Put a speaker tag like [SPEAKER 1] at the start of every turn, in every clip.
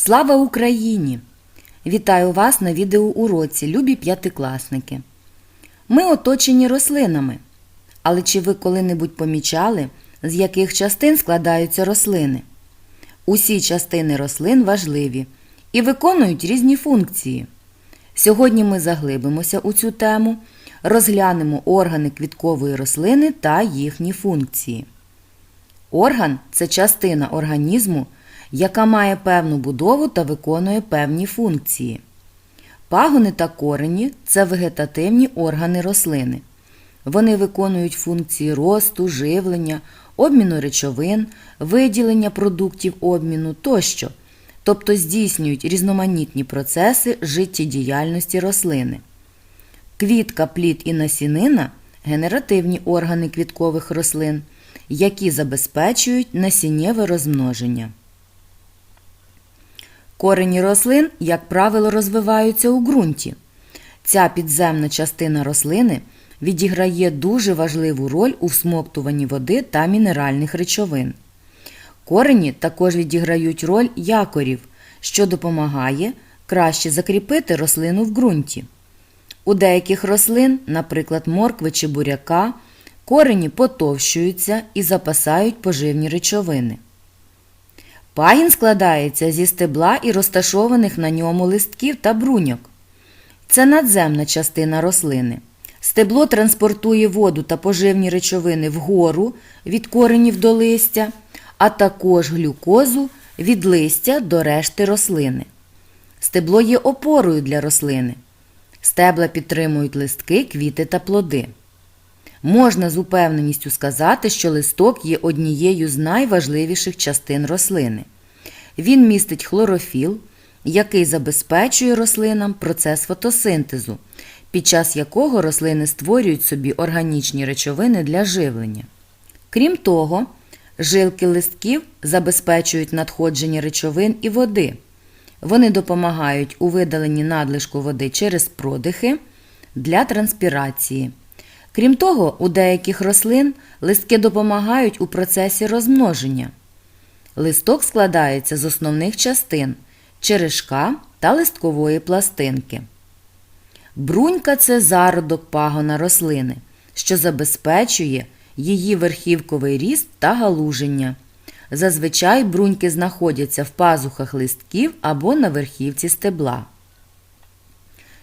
[SPEAKER 1] Слава Україні! Вітаю вас на відеоуроці, любі п'ятикласники. Ми оточені рослинами. Але чи ви коли-небудь помічали, з яких частин складаються рослини? Усі частини рослин важливі і виконують різні функції. Сьогодні ми заглибимося у цю тему, розглянемо органи квіткової рослини та їхні функції. Орган це частина організму, яка має певну будову та виконує певні функції. Пагони та корені це вегетативні органи рослини. Вони виконують функції росту, живлення, обміну речовин, виділення продуктів обміну тощо, тобто здійснюють різноманітні процеси життєдіяльності рослини. Квітка, плід і насінина генеративні органи квіткових рослин, які забезпечують насіннєве розмноження. Корені рослин, як правило, розвиваються у ґрунті. Ця підземна частина рослини відіграє дуже важливу роль у всмоктуванні води та мінеральних речовин. Корені також відіграють роль якорів, що допомагає краще закріпити рослину в ґрунті. У деяких рослин, наприклад, моркви чи буряка, корені потовщуються і запасають поживні речовини. Пагін складається зі стебла і розташованих на ньому листків та бруньок. Це надземна частина рослини. Стебло транспортує воду та поживні речовини вгору від коренів до листя, а також глюкозу від листя до решти рослини. Стебло є опорою для рослини. Стебла підтримують листки, квіти та плоди. Можна з упевненістю сказати, що листок є однією з найважливіших частин рослини. Він містить хлорофіл, який забезпечує рослинам процес фотосинтезу, під час якого рослини створюють собі органічні речовини для живлення. Крім того, жилки листків забезпечують надходження речовин і води. Вони допомагають у видаленні надлишку води через продихи для транспірації. Крім того, у деяких рослин листки допомагають у процесі розмноження. Листок складається з основних частин черешка та листкової пластинки. Брунька це зародок пагона рослини, що забезпечує її верхівковий ріст та галуження. Зазвичай бруньки знаходяться в пазухах листків або на верхівці стебла.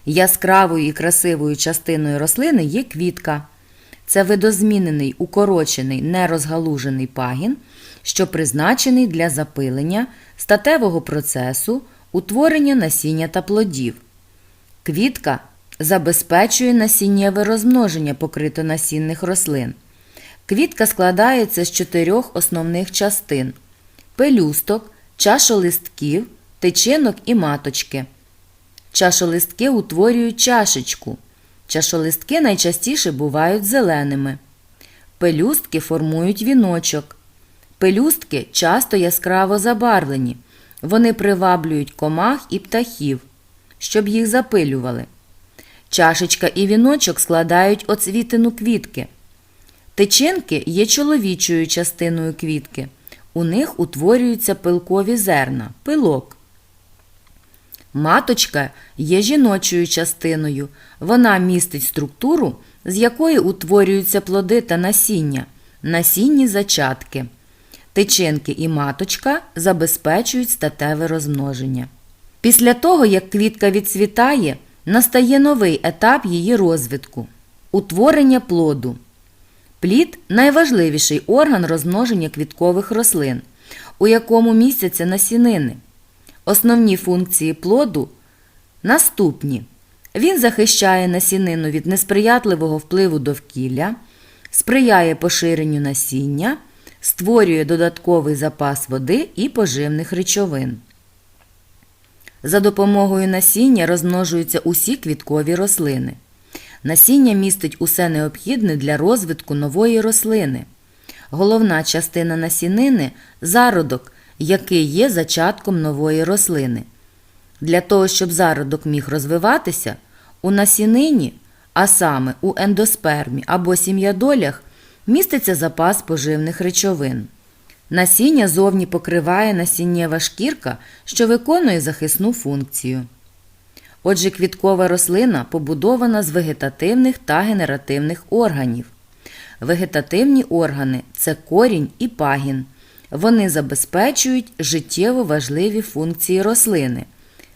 [SPEAKER 1] Яскравою і красивою частиною рослини є квітка. Це видозмінений, укорочений, нерозгалужений пагін, що призначений для запилення, статевого процесу, утворення насіння та плодів. Квітка забезпечує насіннєве розмноження покритонасінних рослин. Квітка складається з чотирьох основних частин: пелюсток, чашолистків, тичинок і маточки. Чашолистки утворюють чашечку. Чашолистки найчастіше бувають зеленими. Пелюстки формують віночок. Пелюстки часто яскраво забарвлені. Вони приваблюють комах і птахів, щоб їх запилювали. Чашечка і віночок складають оцвітину квітки. Тичинки є чоловічою частиною квітки. У них утворюються пилкові зерна, пилок. Маточка є жіночою частиною. Вона містить структуру, з якої утворюються плоди та насіння, насінні зачатки. Тичинки і маточка забезпечують статеве розмноження. Після того, як квітка відцвітає, настає новий етап її розвитку утворення плоду. Плід найважливіший орган розмноження квіткових рослин, у якому містяться насінини. Основні функції плоду наступні. Він захищає насінину від несприятливого впливу довкілля, сприяє поширенню насіння, створює додатковий запас води і поживних речовин. За допомогою насіння розмножуються усі квіткові рослини. Насіння містить усе необхідне для розвитку нової рослини. Головна частина насінини зародок, який є зачатком нової рослини. Для того, щоб зародок міг розвиватися, у насінині, а саме у ендоспермі або сім'ядолях, міститься запас поживних речовин. Насіння зовні покриває насіннєва шкірка, що виконує захисну функцію. Отже, квіткова рослина побудована з вегетативних та генеративних органів. Вегетативні органи це корінь і пагін. Вони забезпечують життєво важливі функції рослини: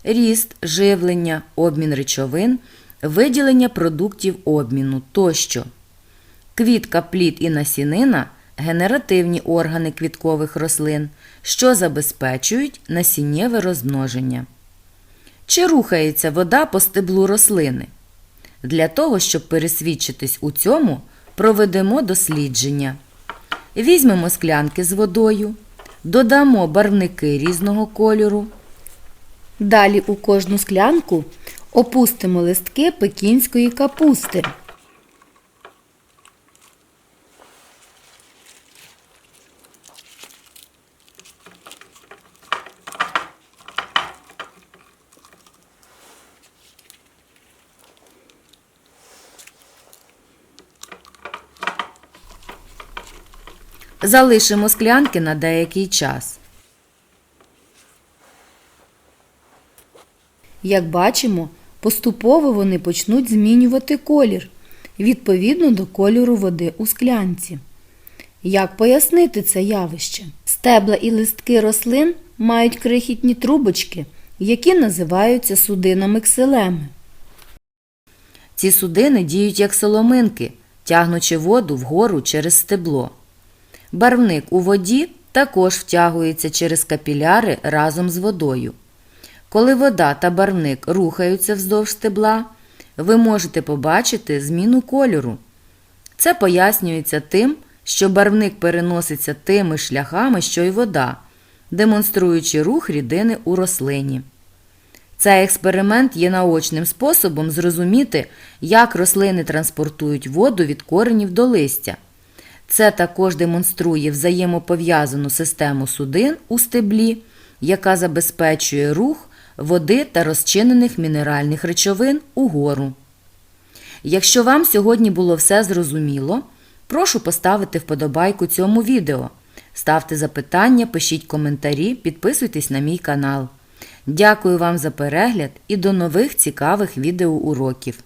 [SPEAKER 1] ріст, живлення, обмін речовин, виділення продуктів обміну тощо. Квітка, плід і насінина генеративні органи квіткових рослин, що забезпечують насіннєве розмноження. Чи рухається вода по стеблу рослини? Для того, щоб пересвідчитись у цьому, проведемо дослідження. Візьмемо склянки з водою, додамо барвники різного кольору.
[SPEAKER 2] Далі у кожну склянку опустимо листки пекінської капусти.
[SPEAKER 1] Залишимо склянки на деякий час.
[SPEAKER 2] Як бачимо, поступово вони почнуть змінювати колір відповідно до кольору води у склянці. Як пояснити це явище? Стебла і листки рослин мають крихітні трубочки, які називаються судинами ксилеми.
[SPEAKER 1] Ці судини діють як соломинки, тягнучи воду вгору через стебло. Барвник у воді також втягується через капіляри разом з водою. Коли вода та барвник рухаються вздовж стебла, ви можете побачити зміну кольору. Це пояснюється тим, що барвник переноситься тими шляхами, що й вода, демонструючи рух рідини у рослині. Цей експеримент є наочним способом зрозуміти, як рослини транспортують воду від коренів до листя. Це також демонструє взаємопов'язану систему судин у стеблі, яка забезпечує рух води та розчинених мінеральних речовин угору. Якщо вам сьогодні було все зрозуміло, прошу поставити вподобайку цьому відео. Ставте запитання, пишіть коментарі, підписуйтесь на мій канал. Дякую вам за перегляд і до нових цікавих відеоуроків.